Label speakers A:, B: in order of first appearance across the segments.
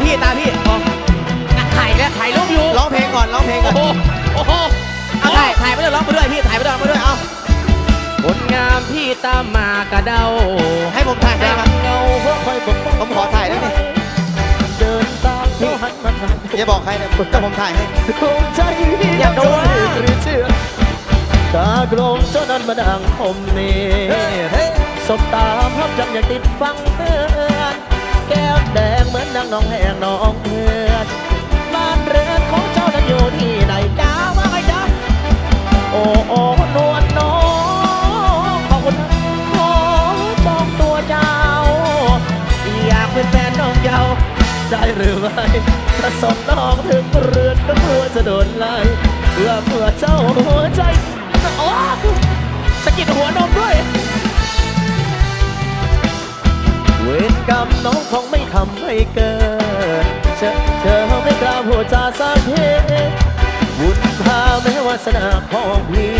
A: พี่ตาพี่อ๋อ
B: ถ่ายแล้วถ่ายรูปอยู่
A: ร้องเพลงก่อนร้องเพลงก่อน
B: โอ้โหโอ้โห
A: เอาถ่ายถ่ายไปด้วยร้องไปด้วยพี่ถ่ายไปด้วยร้องไปด้วยเอา
B: ผลงามพี่ตามมากระเดา
A: ให้ผมถ่ายให้
B: ดั
A: มา
B: งเงาหัวคอยปกป้อง
A: ผมขอถ่ายได้ไหม
B: เดินตามเขาหันมาทาง
A: อย่าบอกใครนะแต่ผมถ่ายให้
B: คงใจพี่
A: อยากดูอะ
B: หรือเชื่อตากลมเจ้านั้นมาดังคมเมสบตาพับจังอยากติดฟังเตือน แก้มแดงเหมือนนางน้องแหงน้องเพื่อนบ้านเรือนของเจ้านั้นอยู่ที่ไหนจ้าว่าไงจ๊ะโอ้โอ้นวลน้องขอบคุณขอจองตัวเจ้า อยากเป็นแฟนน้องเยาว์ได้หรือไม่ถ้าส่งน้องถึงเรือนก็กลัวจะโดนไล่เพื่อเพื่อเจ้าหัวใจโอ้ วรกรรมน้องคงไม่ทำให้เกิดเธอเธอไม่กล้าพูดจาสักทีบุญพาแม้วาสนาของพี่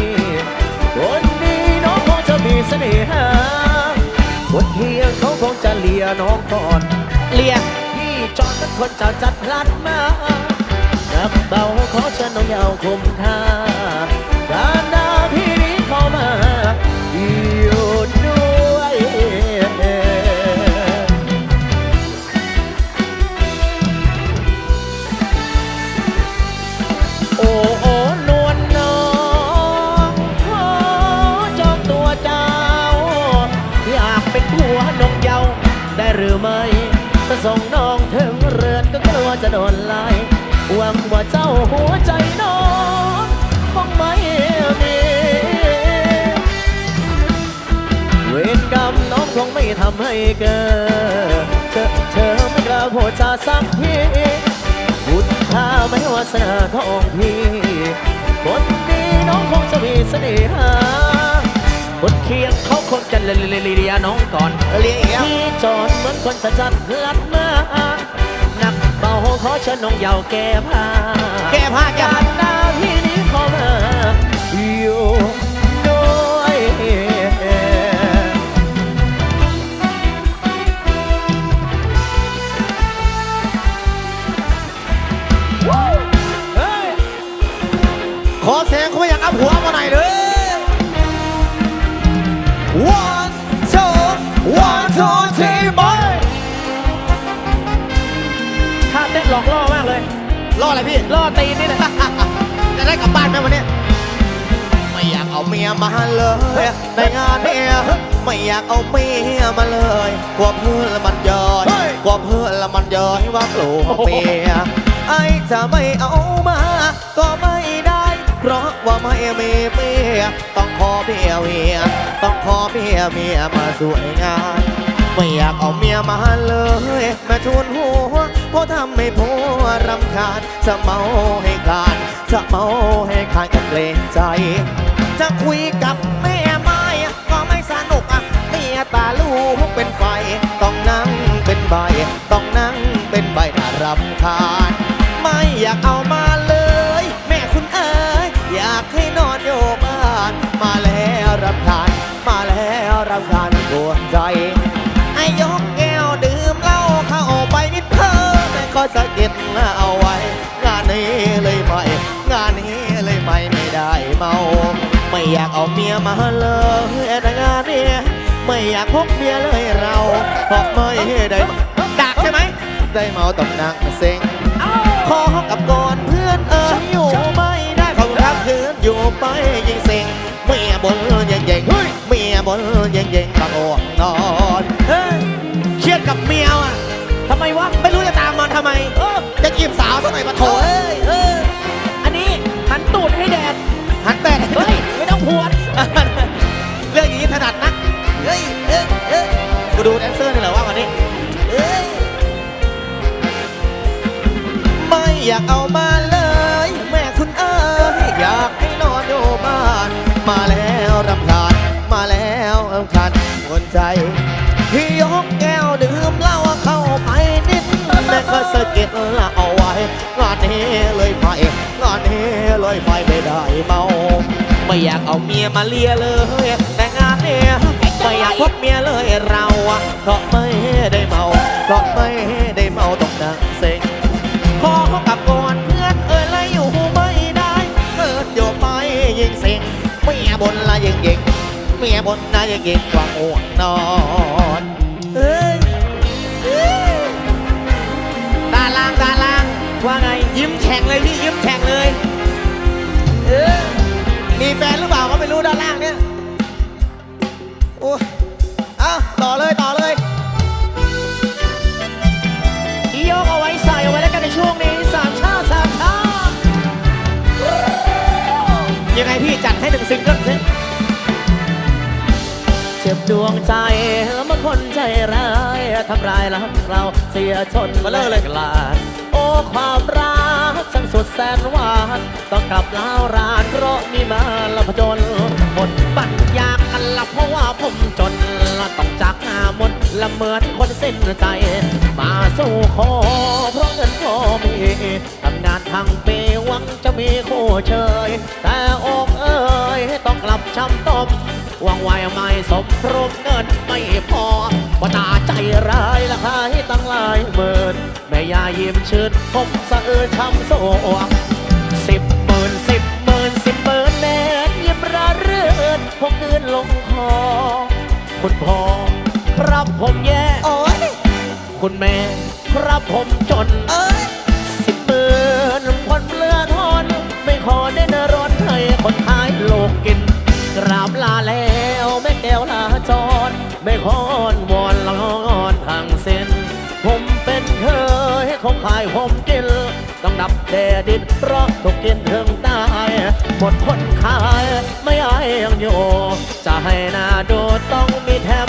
B: คนดีน้องคงจะมีเสน่หาคนเที่ยงเขาคงจะเลียน้องก่อน
A: เลีย
B: พี่จอนเป็นคนเจ้าจัดพลัดมานักเบาขอเชิญน้องยาวคุมท่าการดา วจะโดนไล่หวังว่าเจ้าหัวใจน้องคงไม่มีเวรกรรมน้องคงไม่ทำให้เกิดเธอเธอไม่กล้าพูดจาสักทีบุญพาไม่วาสนาของพี่คนดีน้องคงจะมีเสน่หาคนเคียงเขาคงจะเลียน้องก่อน
A: เลียอีกแล้ว
B: ที่จอนเหมือนคนจะจัดลัดมาหนักเบา ขอเชิญน้องเยาวแก้ผ้า
A: แก้ผ้าแก้
B: กา
A: ผ้า
B: รหน้าพี่นี้เข้ามาอยู่ด้วย
A: ขอเสียงเขาไม่อยากเอาหัวมาหน่อยเลย
B: ออะ
A: ไรพี่
B: ล่อตีนนี่แหละ
A: จะได้กลับบ้านไหมวันนี้ ไม่อยากเอาเมียมาเลยในงานเนี่ยไม่อยากเอาเมียมาเลยกลัวเพื่อนละมันย้อยกลัวเพื่อนละมันย้อยว่ากลัวเมียไอ้จะไม่เอามา ก็ไม่ได้ เพราะว่าไม่มีเมียต้องขอเมียเมียต้องขอเมียเมียมาสวยงาม ไม่อยากเอาเมียมาเลยแม่ชวนหัว เพราะทำให้ผัวรำคาญจะเมาให้คลานจะเมาให้คลานกับเกรงใจ จะคุยกับแม่ไม้ก็ไม่สนุกอะเมียตาลูกเป็นไฟ ต้องนั่งเป็นใบ ต้องนั่งเป็นใบน่ารำคาญ ไม่อยากเอามาเลย แม่คุณเอ๋ยอยากให้นอนอยู่บ้าน มาแล้วรำคาญมาแล้วรำคาญปวดใจ มแต่ก็สะกิดเอาไว้ งานนี้เลยไม่ งานนี้เลยไม่ไม่ได้เมา ไม่อยากเอาเมียมาเลยแต่งานนี้ไม่อยากพบเมียเลยเราเพราะไม่ได้ดักใช่ไหมได้เมาต้องนั่งเซ็งขอกับก่อนเพื่อนเอ๋ยอยู่ไม่ได้ขอบคุณครับคืนอยู่ไปยิงเซ็งเมียบนยังเย่งเมียบนยังเย่งตะโกนนอนเฮ้ยเครียดกับเมียอะ
B: ทำไมเออ
A: จะจีบสาวสักหน่อยมาโถเอ้ยเออ
B: อันนี้หันตูดให้แดด
A: หันแปด
B: เฮ้ย ไม่ต้องพวน
A: เรื่องอย่างนี้ถนัดนักเฮ้ยเอ้ยเอ้ยกูดูแดนเซอร์นี่แหละว่าวันนี้เอ้ยไม่อยากเอามาเลย แม่คุณเอ๋ยอยากให้นอนอยู่บ้าน มาแล้วรำคาญมาแล้วรำคาญหัวใจ เอาไว้ งานนี้เลยไปงานนี้เลยไปไม่ได้เมา ไม่อยากเอาเมียมาเลียเลย แต่งานนี้ไม่อยากพบเมียเลยเราเพราะไม่ได้เมา เพราะไม่ได้เมาต้องนั่งเซ็งขอกับก่อนเพื่อนเอ่ยและอยู่ไม่ได้เกิดโยไปยิงเซ็งเมียบนละยิงยิงเมียบนละยิงยิงก
B: ว่าง่
A: วนนอน แฉ่งเลยพี่ยิ้มแฉ่งเลย
B: เออ
A: มีแฟนหรือเปล่าก็ไม่รู้ด้านล่างเนี่ยโอ้เอาต่อเลยต่อเลย
B: โยกเอาไว้ใส่เอาไว้แล้วกันในช่วงนี้สามชาติสามชาติ
A: ยังไงพี่จัดให้หนึ่งซิงเกิลสิ
B: เจ็บดวงใจเมื่อคนใจร้ายทำร้ายรักเราเสียชน
A: มาเลยเลย
B: กลาด ความรักช่างสุดแสนหวานต้องกลับลาวรานเพราะมีมาละพจนหมดปัญญากันละเพราะว่าผมจนละต้องจากหาหมดละเหมือนคนสิ้นใจ มาสู้ขอเพราะเงินพอมีทำงานทางปีหวังจะมีคู่เชย แต่อกเอ้ยต้องกลับช้ำต้มหวังไว้ไม่สมรบเงินไม่พอ ว่าตาใจร้ายละขายตั้งหลายหมื่นแม่ยายิ้มชื่นผมสะอื้นช้ำโศกสิบหมื่นสิบหมื่นสิบหมื่นแน่ยิ้มระเรื่นพกเงินลงคอคุณพ่อครับผมแย่
A: โอ้ย
B: คุณแม่ครับผมจน
A: เอ้ย
B: สิบหมื่นคนเลือทอนไม่ขอได้นรนให้คนขายโลกกิน กราบลาแล้วแม่แก้วลาจร ไม่ขอนวอนละงอนทางเส้น ผมเป็นเคยของขายผมกิน ต้องนับแดดินเพราะถูกกินถึงตาย หมดคนขายไม่อายยังอยู่ จะให้หนาดูต้องมีแถม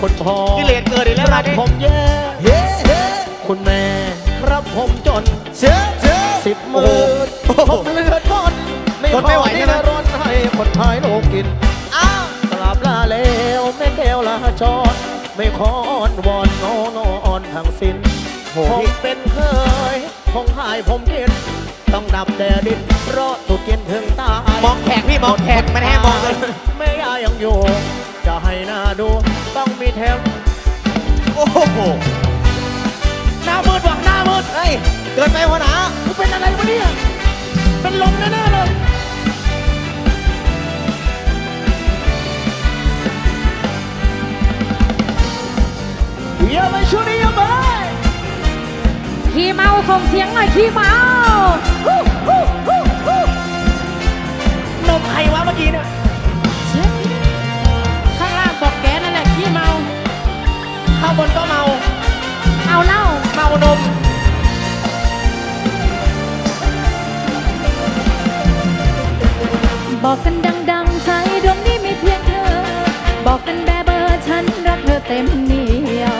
B: คนพอ
A: นี่เรียนเกินอีกแล้ว
B: ครั
A: นะ
B: บ
A: นี่
B: ผมแย่
A: เฮ้เฮ้
B: คุณแม่ครับผมจน
A: เชื่อเชื่อ
B: สิบหมื่น
A: โอ้โห
B: ผมเลือดก้นไม่
A: ทนไม่ไหว
B: ขอ
A: ใช่ไหม
B: ที่ร้อนให้คนขายโลกกิน
A: อ้าว
B: กราบลาแล้วแม่แก้วลาจรไม่ขออ้อนวอนงอนอนทางสิ้น
A: โห
B: ผม
A: พี่
B: เป็นเคยคงหายผมกิน ต้องดับแดดดินเพราะถูกกินถึงตาย
A: มองแขกพี่มองแขกไม่ได้ให้มองเลย
B: ไม่ยายังอยู่ จะให้หน้าดู
A: กินไปหัวหนา
B: กูเป็นอะไรวะเนี่ย เป็นลมแน่ๆเลย เยอะไปช่วงนี้เยอะไป
C: ขี้เมาส่งเสียงหน่อยขี้เมาฮู้ฮู้ฮู้ฮู้
B: นมใครวะเมื่อกี้เนี่ย
C: เช็ดข้างล่างบอกแกนั่นแหละขี้เมา
B: ข้างบนก็เมา
C: เอาเหล้า
B: เมานม
C: บอกกันดังๆใจดวงนี้มีเพียงเธอ บอกกันแบบเบอร์ฉันรักเธอเต็มเหนียว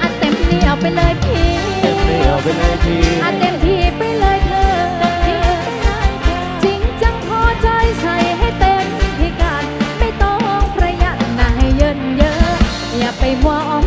C: อัดเต็มเหนียวไปเลยพี่
B: เต็มเดียวไปเลยที
C: อัดเต็มที่ไปเลยเธอ จริงจังพอใจใส่ให้เต็มพิกัดไม่ต้องประหยัดนายเยินเยอะอย่าไปมัว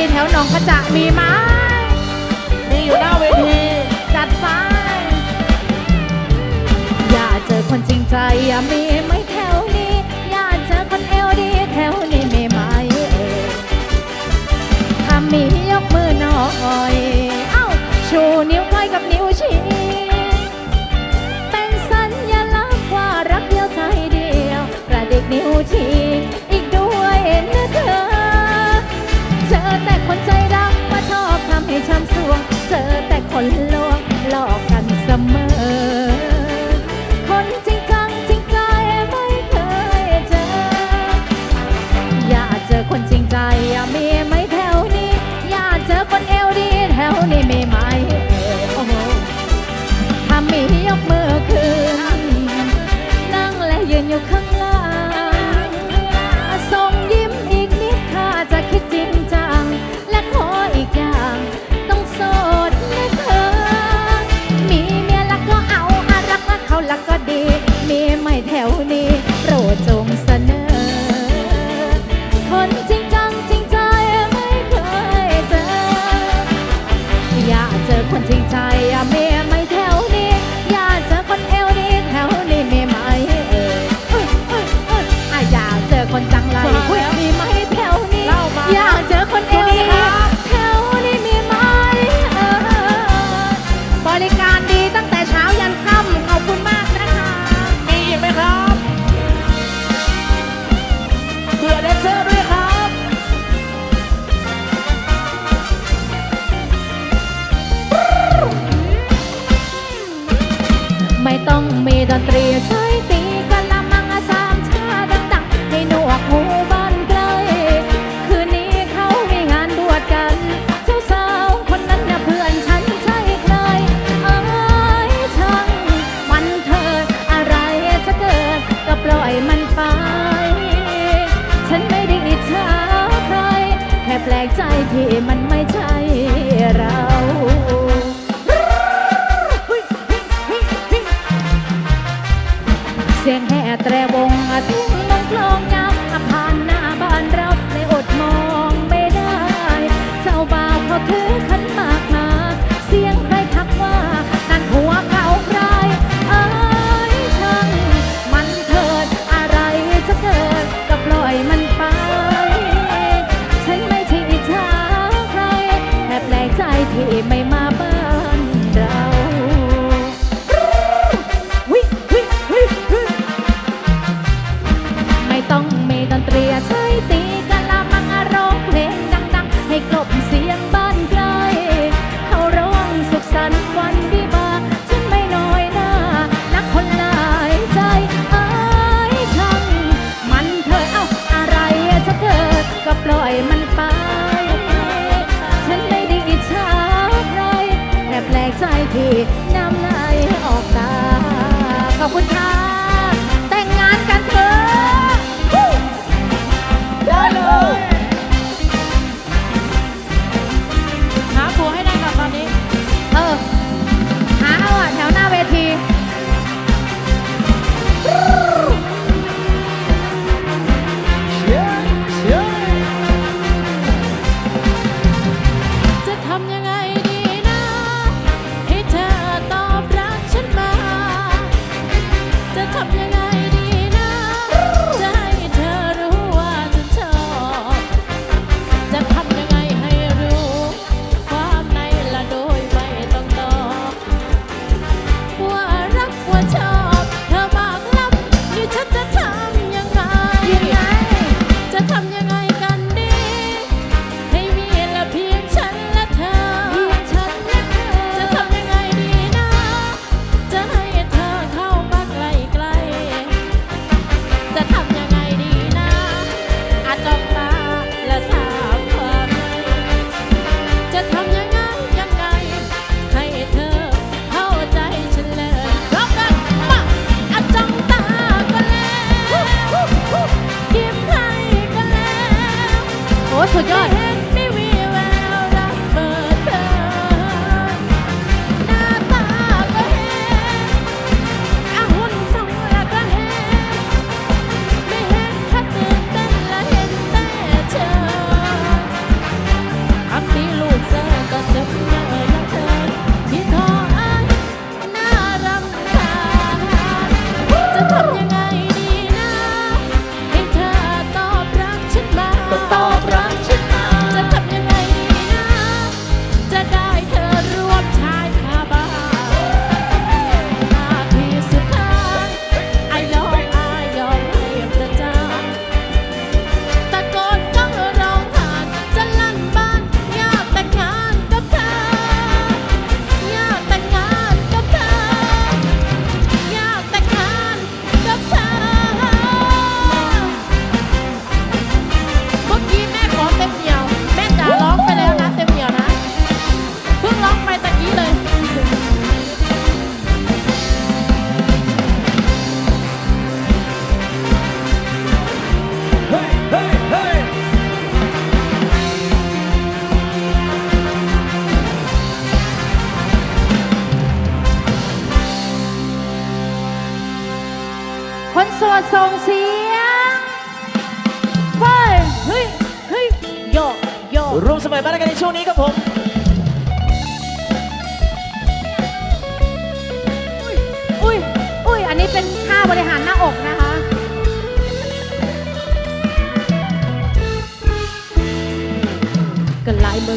C: ีแถวหน
B: อ
C: งพระจักมีไหมมีอยู่หน้า
B: เวที
C: จัดไปอยากเจอคนจริงใจอย่ามีไม่แถวนี้ อยากเจอคนเอวดีแถวนี้มีไหมเอ่ถ้ามี
D: ยกมือหน่อย เอ้าชูนิ้วก้อยกับนิ้วชี้เป็นสั
C: ญลั
D: กษณ์ว่ารัก
C: เดีย
D: วใจเดียวกระดิกนิ้วชี้ คนใจรักมาชอบทำให้
C: ช้ำส
B: วง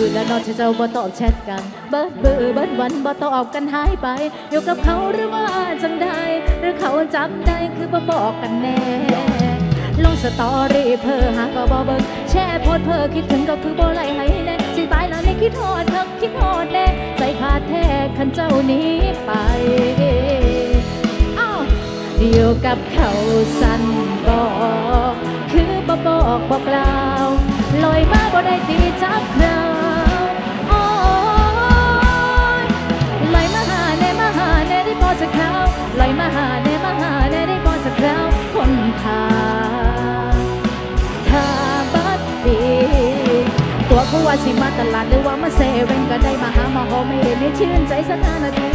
C: ก็หลายมือแล้วนอนเจ้าบ่ตอบแชทกัน เบิดเบื่อเบิดวันบ่ตอบกันหายไป อยู่กับเขาหรือว่าจังใดหรือเขาจำได้คือบ่บอกกันแน่ลงสตอรี่เพอหาก็บ่เบิ่งแช่โพดเพอคิดถึงก็คือบ่ไลให้แน่สิตายแล้วในคิดฮอดเธอคิดฮอดแน่ใจขาดแท้คันเจ้านี้ไปออยู่กับเขาสั่นบอกคือบ่บอกบอกกล่าวลอยมาบ่ได้ตีจับครา ลอยมาหาแน่มาหาแน่ได้บอสักคราวคนทาถ้าบัดดีตัวเขาว่าสิมาตลาดหรือว่ามาเซเว่นก็ได้มาหามาหอมไม่เห็นได้ชื่นใจสักห้านาที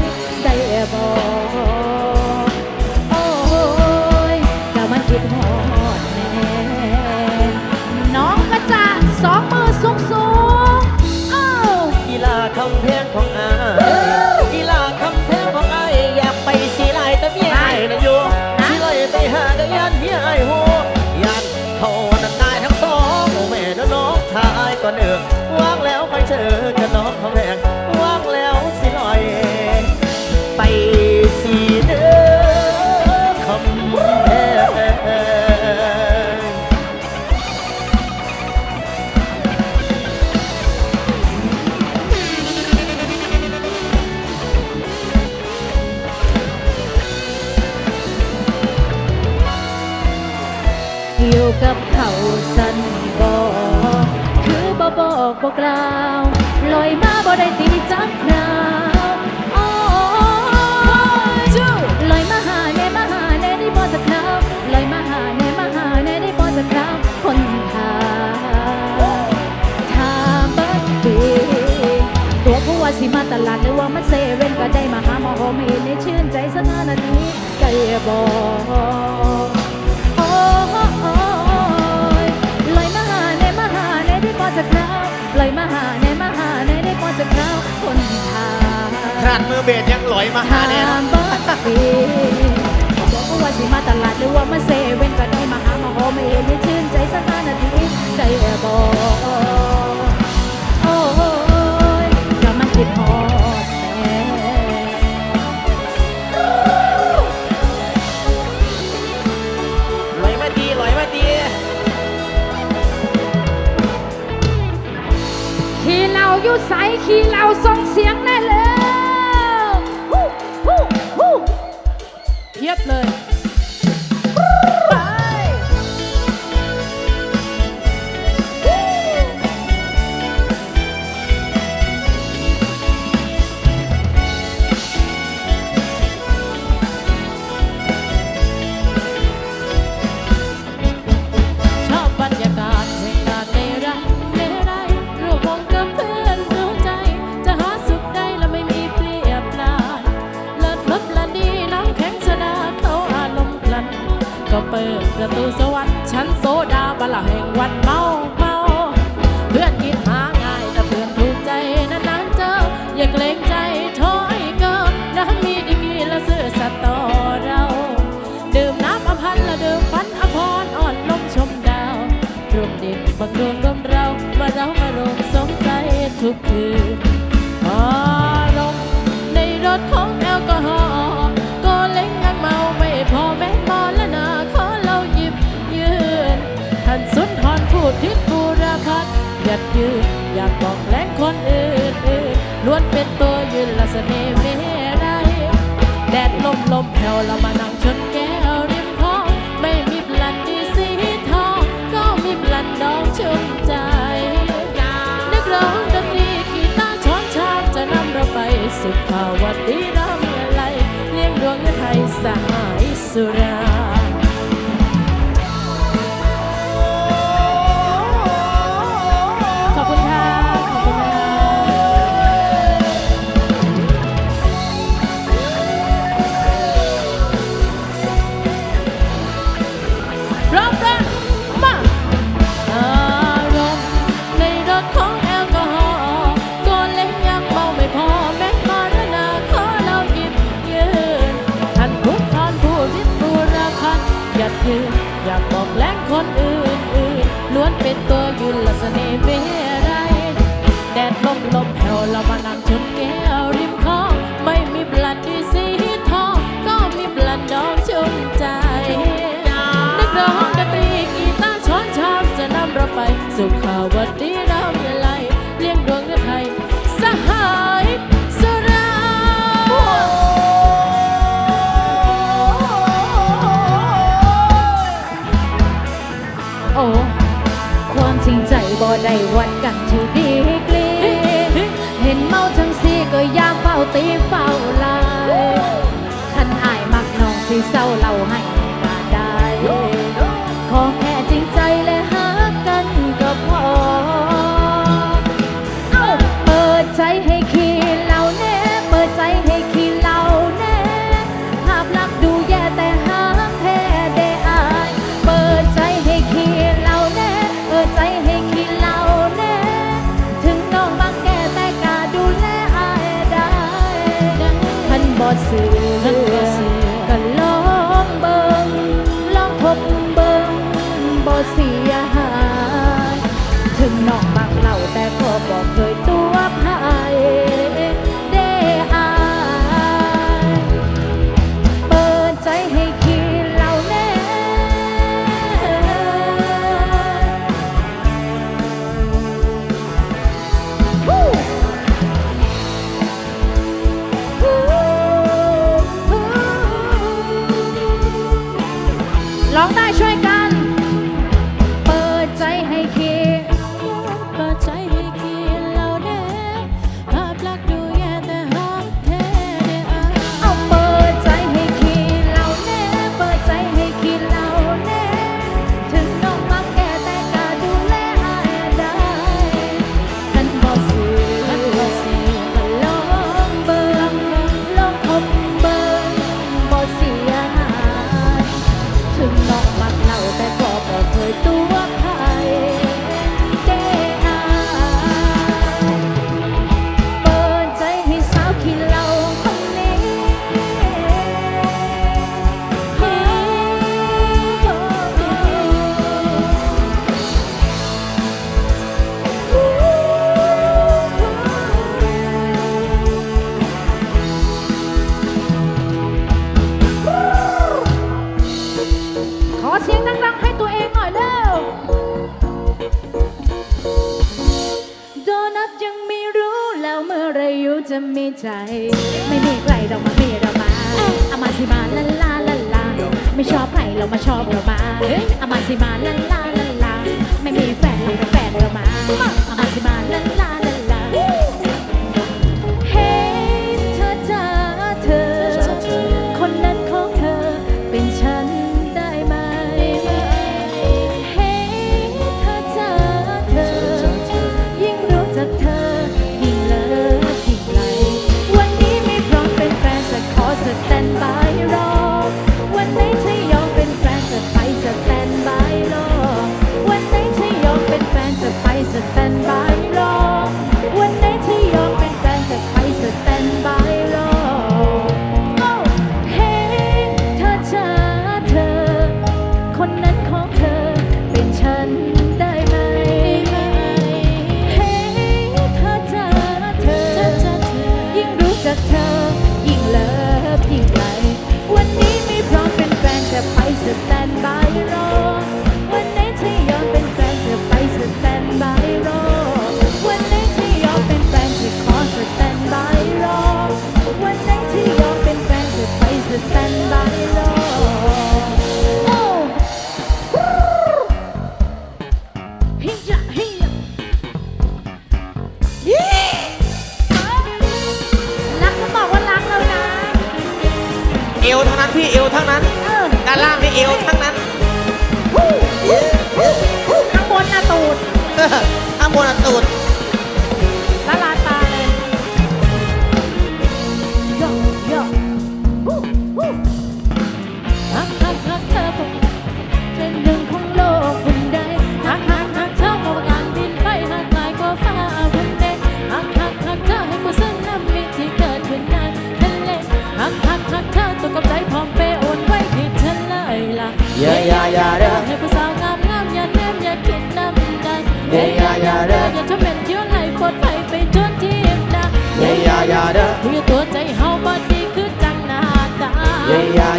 C: ได้บอกโอ้ยแต่
B: มันคิดหอด อยู่กั
C: บเขาสันบอกคือบ่บอกบ่กล่าวลอยมาบ่ได้ตีจักคราวโอ้ยลอยมาหาแน่มาหาแน่ได้พอจะคราวลอยมาหาแน่มาหาแน่ได้พอจะคราวคนทาถ้าเบิดปีตัวผู้ว่าสิมาตลาดหรือว่ามาเซเว่นก็ได้มาหาหมอโฮมเห็นในชื่นใจสักห้านาทีใจบอก อยมาหาในมาหาในได้พอจะคราวคนทา
A: ขนาดมือเบสยังหลอยมาหาเนี่ย
C: ถามเบิดปีบอกว่าสิมาตลาดหรือว่ามาเซเว่นก็ได้มาหาหมอโฮมเห็นในชื่นใจสักห้านาทีใจบอกโอ้ยก็มันคิดฮอด
B: อยู่
C: ใสขี่เราส่งเสียง แห่งวันเมาเมาเพื่อนคิดหาง่ายแต่เพื่อนถูกใจนานๆเจอ อย่าเกรงใจถอยเกินน้ำมีดีกรีและซื่อสัตย์ต่อเรา ดื่มน้ำอภันและดื่มฟันอภรอ่อนลมชมดาวรวมดินบังดวงรวมเรามาเรามาลงสมใจทุกคืน ดยืนอยากบอกแหลงคนอื่นอื่นล้วนเป็นตัวยืนละเสน่ห์เมไรแดดลมลมแผ่วเรามานั่งชนแก้วริมคลองไม่มีบลันดีสีทองก็มีบลันดอกชุ่มใจนักร้องดนตรีกีตาร์ช้อนชามจะนำเราไปสุขภาวดีรำอะไรเลี้ยงดวงไทยสหายสุรา สุขาวดี เสียหายถึงนอกบ้า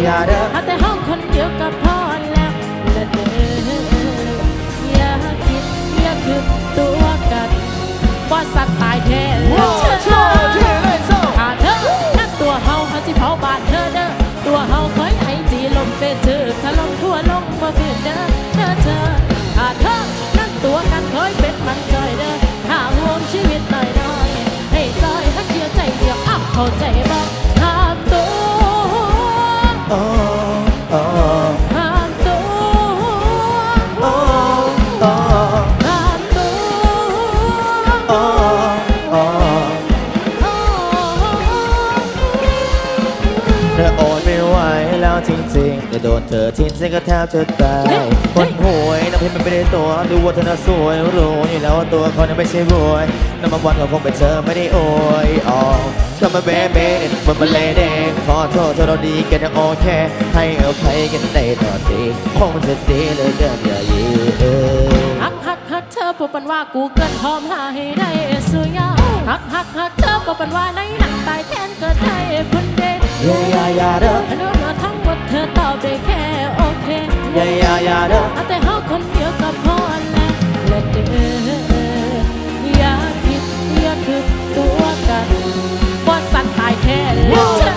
C: อย่าเด้อแต่ห้องคนเดียวกับพ่อแล้ว
A: ละ
C: เด้ออย่าคิด
A: อย่า
C: คืบตัวกันว่า
E: สัตว์ตายแท้แล้วเชิญหาเธอนักตัวเฮาเขาสิเผาบ้านเธอเด้อตัวเฮาเคยให้จีลมเฟซเธอถล่มทั่วลงบ่คืนเด้อเธอเธอหาเธอนักตัวกันเคยเป็นมันใจเด้อหาห่วงชีวิตหน่อยหน่อยให้ซอยฮักเดียวใจเดียวอ้าวเข้าใจบ่ะ
A: โดนเธอทิ้งฉันก็แทบจะตายคนหวยน้ำเพชรมันไม่ได้ตัวดูว่าเธอน่าสวยรู้อยู่แล้วว่าตัวเขานั้นไม่ใช่รวยน้ำมันวันก็คงเป็นเธอไม่ได้โอยออกก็มาเบ๊เบ้บนบันเลเดงขอโทษเธอเราดีกันโอเคให้อภัยกันในตอนนี้คงจะดีเลยเกินอย่ายืน
E: ฮักฮักฮักเธอพบปันว่ากูเกินหอมหาให้ได้สุยาฮักฮักฮักเธอพบปันว่าในหนังตายแทนเกิดได้คน
A: ยาอย่าอย่าเด้อ
E: อนุมาทั้งหมดเธอตอบได้แค่โอเค
A: อย่าอย่าอย่าเด้อ
E: เอาแต่เฮาคนเดียวก็พอแล้วและเด้ออย่าคิดอย่าถึกตัวกันว่าสั่นตายแค่แล้ว